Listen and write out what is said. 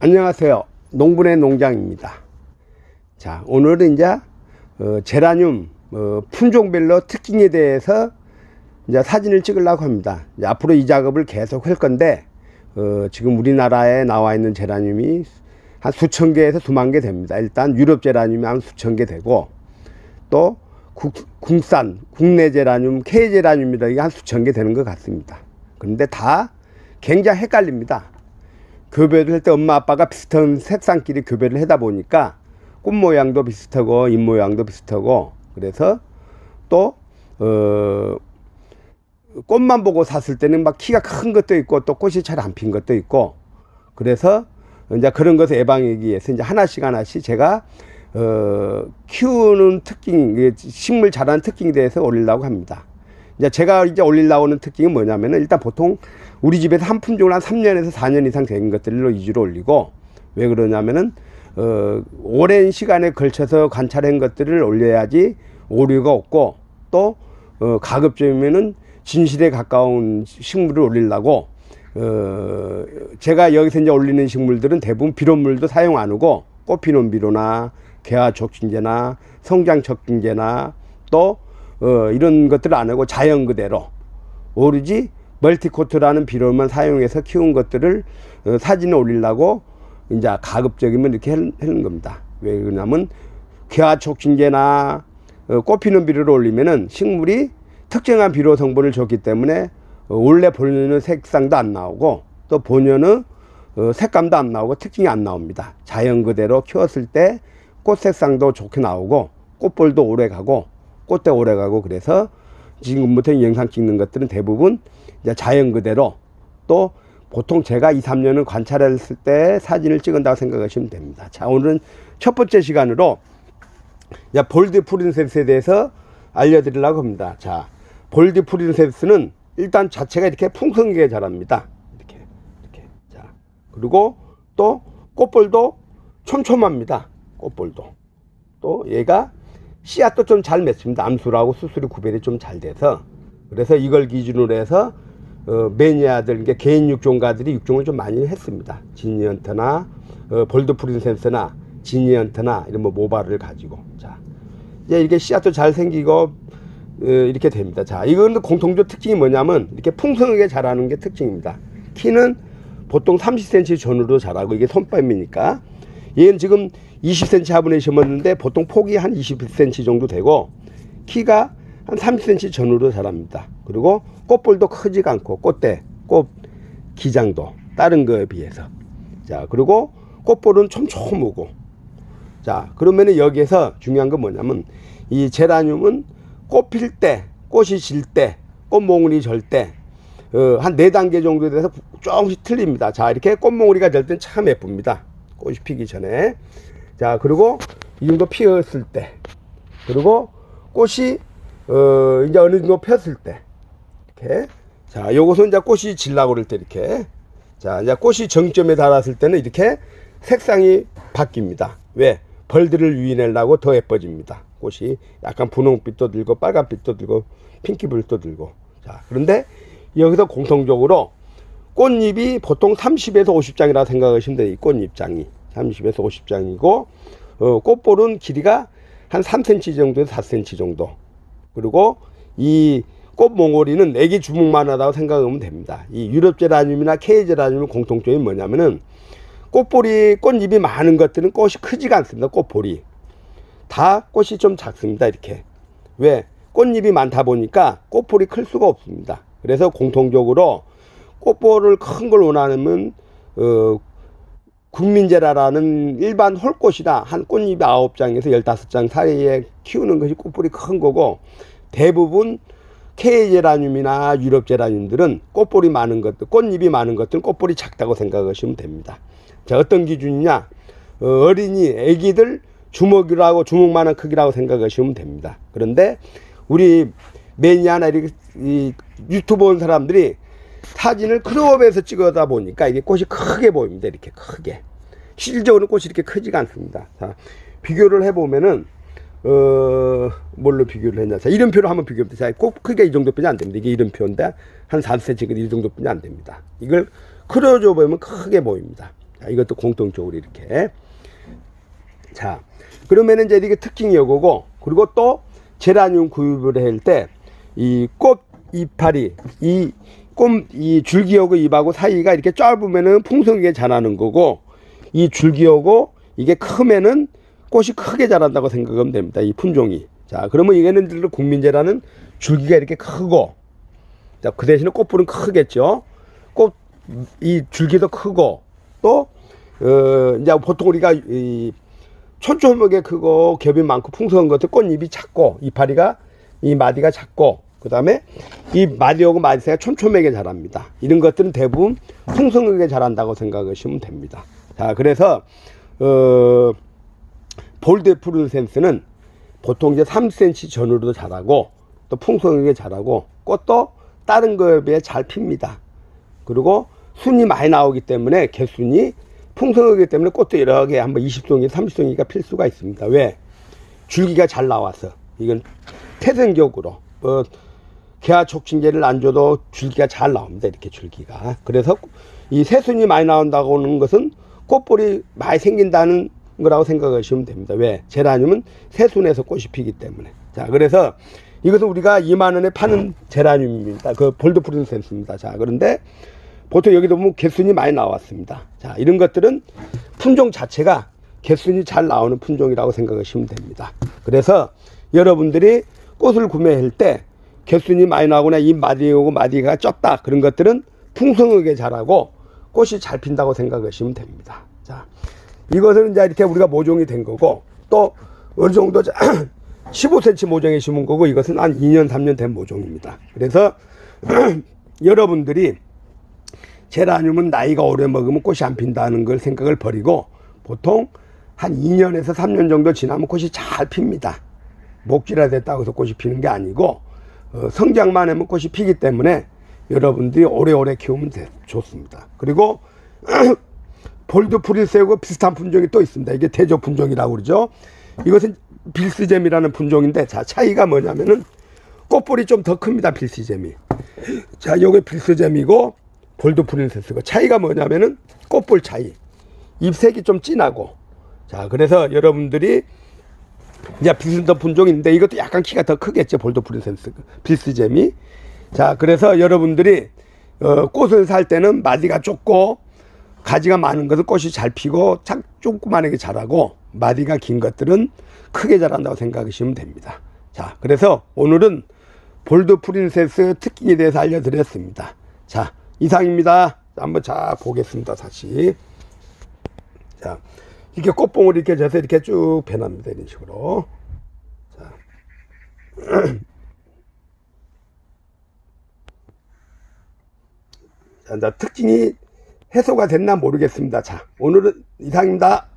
안녕하세요. 농분의 농장입니다. 자, 오늘은 이제 어, 제라늄 어, 품종별로 특징에 대해서 이제 사진을 찍으려고 합니다. 이제 앞으로 이 작업을 계속 할 건데 어, 지금 우리나라에 나와 있는 제라늄이 한 수천 개에서 수만 개 됩니다. 일단 유럽 제라늄이 한 수천 개 되고 또 국, 국산 국내 제라늄 제라늄이라 이게 한 수천 개 되는 것 같습니다. 그런데 다 굉장히 헷갈립니다. 교배를 할 때 엄마 아빠가 비슷한 색상끼리 교배를 하다 보니까 꽃 모양도 비슷하고 잎 모양도 비슷하고 그래서 또 어, 꽃만 보고 샀을 때는 막 키가 큰 것도 있고 또 꽃이 잘 안 핀 것도 있고 그래서 이제 그런 것을 예방하기 위해서 이제 하나씩 하나씩 제가 어, 키우는 특징, 식물 자라는 특징에 대해서 올리려고 합니다. 이제 제가 이제 올리려고 하는 특징이 뭐냐면은 일단 보통 우리 집에서 한 품종을 한 3년에서 4년 이상 된 것들로 위주로 올리고 왜 그러냐면은 어, 오랜 시간에 걸쳐서 관찰한 것들을 올려야지 오류가 없고 또 어, 가급적이면은 진실에 가까운 식물을 올리려고 어, 제가 여기서 이제 올리는 식물들은 대부분 비료물도 사용 안 하고 꽃피는 비료나 개화 촉진제나 성장 촉진제나 또 어, 이런 것들을 안 하고 자연 그대로 오로지 멀티코트라는 비료만 사용해서 키운 것들을 어, 사진에 올리려고 이제 가급적이면 이렇게 할- 하는 겁니다. 왜 그러냐면 개화 촉진제나 어, 꽃피는 비료를 올리면은 식물이 특정한 비료 성분을 줬기 때문에 어, 원래 본연의 색상도 안 나오고 또 본연의 어, 색감도 안 나오고 특징이 안 나옵니다. 자연 그대로 키웠을 때 꽃 색상도 좋게 나오고 꽃볼도 오래 가고 꽃대 오래 가고 그래서 지금부터 이 영상 찍는 것들은 대부분 이제 자연 그대로 또 보통 제가 2, 3년을 관찰했을 때 사진을 찍은다고 생각하시면 됩니다. 자, 오늘은 첫 번째 시간으로 야, 볼드 프린세스에 대해서 알려드리려고 합니다. 자, 볼드 프린세스는 일단 자체가 이렇게 풍성하게 자랍니다. 이렇게, 이렇게. 자, 그리고 또 꽃볼도 촘촘합니다. 꽃볼도. 또 얘가 씨앗도 좀 잘 맺습니다. 암술하고 수술이 구별이 좀 잘 돼서. 그래서 이걸 기준으로 해서 어, 매니아들, 이게 개인 육종가들이 육종을 좀 많이 했습니다. 지니언트나 어, 볼드 프린세스나 지니언트나 이런 뭐 모발을 가지고. 자, 이제 이게 씨앗도 잘 생기고 어, 이렇게 됩니다. 자, 이건 공통적 특징이 뭐냐면 이렇게 풍성하게 자라는 게 특징입니다. 키는 보통 30cm 전후로 자라고 이게 손뺨이니까 얘는 지금 20cm 화분에 심었는데 보통 폭이 한 20cm 정도 되고 키가 한 30cm 전후로 자랍니다. 그리고 꽃볼도 크지가 않고 꽃대, 꽃 기장도 다른 거에 비해서 자 그리고 꽃볼은 촘촘하고 자, 그러면은 여기에서 중요한 건 뭐냐면 이 제라늄은 꽃 필 때, 꽃이 질 때, 꽃몽울이 절 때, 어, 한네 단계 정도 돼서 조금씩 틀립니다. 자, 이렇게 꽃몽울이가 될땐참 예쁩니다. 꽃이 피기 전에. 자, 그리고 이 정도 피었을 때, 그리고 꽃이, 어, 이제 어느 정도 폈을 때, 이렇게. 자, 요것은 이제 꽃이 질라고 그럴 때 이렇게. 자, 이제 꽃이 정점에 달았을 때는 이렇게 색상이 바뀝니다. 왜? 벌들을 유인하려고 더 예뻐집니다. 꽃이 약간 분홍빛도 들고 빨간빛도 들고 핑키불도 들고. 자, 그런데 여기서 공통적으로 꽃잎이 보통 30에서 50장이라 생각하시면 돼요. 이 꽃잎장이. 30에서 50장이고, 어, 꽃볼은 길이가 한 3cm 정도에서 4cm 정도. 그리고 이 꽃몽오리는 애기 주먹만 하다고 생각하면 됩니다. 이 유럽 제라늄이나 K 제라늄의 공통점이 뭐냐면은 꽃볼이 꽃잎이 많은 것들은 꽃이 크지가 않습니다. 꽃볼이 다 꽃이 좀 작습니다. 이렇게 왜 꽃잎이 많다 보니까 꽃볼이 클 수가 없습니다. 그래서 공통적으로 꽃볼을 큰 걸 원하면 어, 국민제라라는 일반 홀꽃이다 한 꽃잎이 아홉 장에서 열다섯 장 사이에 키우는 것이 꽃볼이 큰 거고 대부분 K 제라늄이나 유럽 제라늄들은 꽃볼이 많은 것들, 꽃잎이 많은 것들은 꽃볼이 작다고 생각하시면 됩니다. 자, 어떤 기준이냐? 어, 어린이, 애기들 주먹이라고 주먹만한 크기라고 생각하시면 됩니다. 그런데 우리 매니아나 이렇게 이 유튜브 온 사람들이 사진을 클로업에서 찍어다 보니까 이게 꽃이 크게 보입니다. 이렇게 크게. 실제로는 꽃이 이렇게 크지가 않습니다. 자, 비교를 해보면은 어, 뭘로 비교를 했냐. 자, 이름표로 한번 비교해보세요. 자, 꼭 크기가 이 정도뿐이 안 됩니다. 이게 이름표인데, 한 4cm, 이 정도뿐이 안 됩니다. 이걸 크로져 보면 크게 보입니다. 자, 자, 이것도 공통적으로 이렇게. 자, 그러면은 이제 이게 특징이 요거고, 그리고 또 제라늄 구입을 할 때, 이 꽃 이파리, 이 꽃, 이 줄기하고 잎하고 사이가 이렇게 짧으면은 풍성하게 자라는 거고, 이 줄기하고 이게 크면은 꽃이 크게 자란다고 생각하면 됩니다. 이 품종이. 자, 그러면 이게는 들로 국민제라는 줄기가 이렇게 크고, 자, 그 대신에 꽃불은 크겠죠. 꽃, 이 줄기도 크고, 또, 어, 이제 보통 우리가 이 촘촘하게 크고 겹이 많고 풍성한 것들 꽃잎이 작고 이파리가 이 마디가 작고 그 다음에 이 마디하고 마디새가 촘촘하게 자랍니다. 이런 것들은 대부분 풍성하게 자란다고 생각하시면 됩니다. 자 그래서 어 볼드 프루센스는 보통 이제 3cm 전후로도 자라고 또 풍성하게 자라고 꽃도 다른 거에 비해 잘 핍니다. 그리고 순이 많이 나오기 때문에 개순이 풍성하기 때문에 꽃도 여러 개 한번 20송이, 30송이가 필 수가 있습니다. 왜? 줄기가 잘 나와서 이건 태생적으로 뭐 개화 촉진제를 안 줘도 줄기가 잘 나옵니다. 이렇게 줄기가. 그래서 이 새순이 많이 나온다고 하는 것은 꽃볼이 많이 생긴다는 거라고 생각하시면 됩니다. 왜? 제라늄은 새순에서 꽃이 피기 때문에. 자, 그래서 이것은 우리가 2만 원에 파는 제라늄입니다. 그 볼드 프린센스입니다. 자, 그런데 보통 여기도 보면 개순이 많이 나왔습니다. 자, 이런 것들은 품종 자체가 개순이 잘 나오는 품종이라고 생각하시면 됩니다. 그래서 여러분들이 꽃을 구매할 때 개순이 많이 나오거나 이 마디하고 마디가 쪘다 그런 것들은 풍성하게 자라고 꽃이 잘 핀다고 생각하시면 됩니다. 자, 이것은 이제 이렇게 우리가 모종이 된 거고 또 어느 정도 15cm 모종에 심은 거고 이것은 한 2년 3년 된 모종입니다. 그래서 여러분들이 제라늄은 나이가 오래 먹으면 꽃이 안 핀다는 걸 생각을 버리고 보통 한 2년에서 3년 정도 지나면 꽃이 잘 핍니다. 목질화 됐다고 해서 꽃이 피는 게 아니고 어, 성장만 하면 꽃이 피기 때문에 여러분들이 오래오래 키우면 돼, 좋습니다. 그리고 볼드 프리세고 비슷한 품종이 또 있습니다. 이게 대조 품종이라고 그러죠. 이것은 빌스잼이라는 품종인데 자 차이가 뭐냐면은 꽃볼이 좀 더 큽니다. 빌스잼이. 자, 요게 빌스잼이고 볼드 프린세스고 차이가 뭐냐면은 꽃볼 차이. 잎색이 좀 진하고. 자, 그래서 여러분들이 이제 빌스더 품종인데 이것도 약간 키가 더 크겠죠. 볼드 프린세스 빌스잼이. 자, 그래서 여러분들이 어, 꽃을 살 때는 마디가 좁고 가지가 많은 것은 꽃이 잘 피고 착 조그만하게 자라고 마디가 긴 것들은 크게 자란다고 생각하시면 됩니다. 자, 그래서 오늘은 볼드 프린세스 특징에 대해서 알려드렸습니다. 자, 이상입니다. 한번 자 보겠습니다. 다시. 자, 이렇게 꽃봉을 이렇게 져서 이렇게 쭉 변합니다. 이런 식으로. 자. 자, 특징이 해소가 됐나 모르겠습니다. 자, 오늘은 이상입니다.